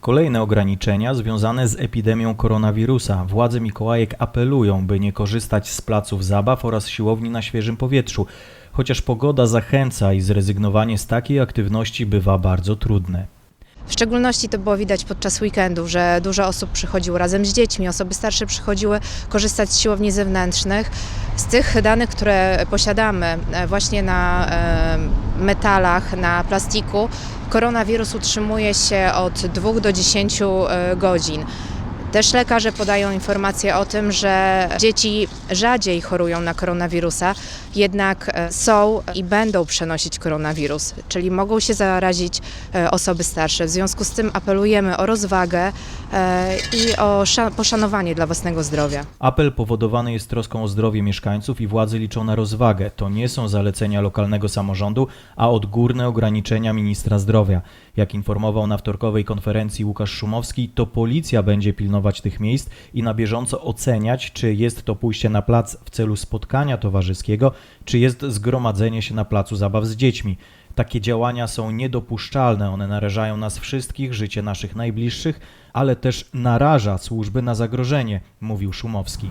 Kolejne ograniczenia związane z epidemią koronawirusa. Władze Mikołajek apelują, by nie korzystać z placów zabaw oraz siłowni na świeżym powietrzu. Chociaż pogoda zachęca i zrezygnowanie z takiej aktywności bywa bardzo trudne. W szczególności to było widać podczas weekendów, że dużo osób przychodziło razem z dziećmi, osoby starsze przychodziły korzystać z siłowni zewnętrznych. Z tych danych, które posiadamy e, właśnie na e, metalach, na plastiku, koronawirus utrzymuje się od 2 do 10 e, godzin. Też lekarze podają informacje o tym, że dzieci rzadziej chorują na koronawirusa, jednak e, są i będą przenosić koronawirus, czyli mogą się zarazić e, osoby starsze. W związku z tym apelujemy o rozwagę e, i o sza- poszanowanie dla własnego zdrowia. Apel powodowany jest troską o zdrowie mieszkańców i władze liczą na rozwagę. To nie są zalecenia lokalnego samorządu, a odgórne ograniczenia ministra zdrowia. Jak informował na wtorkowej konferencji Łukasz Szumowski, to policja będzie pilnować tych miejsc i na bieżąco oceniać, czy jest to pójście na plac w celu spotkania towarzyskiego, czy jest zgromadzenie się na placu zabaw z dziećmi. Takie działania są niedopuszczalne, one narażają nas wszystkich, życie naszych najbliższych, ale też naraża służby na zagrożenie, mówił Szumowski.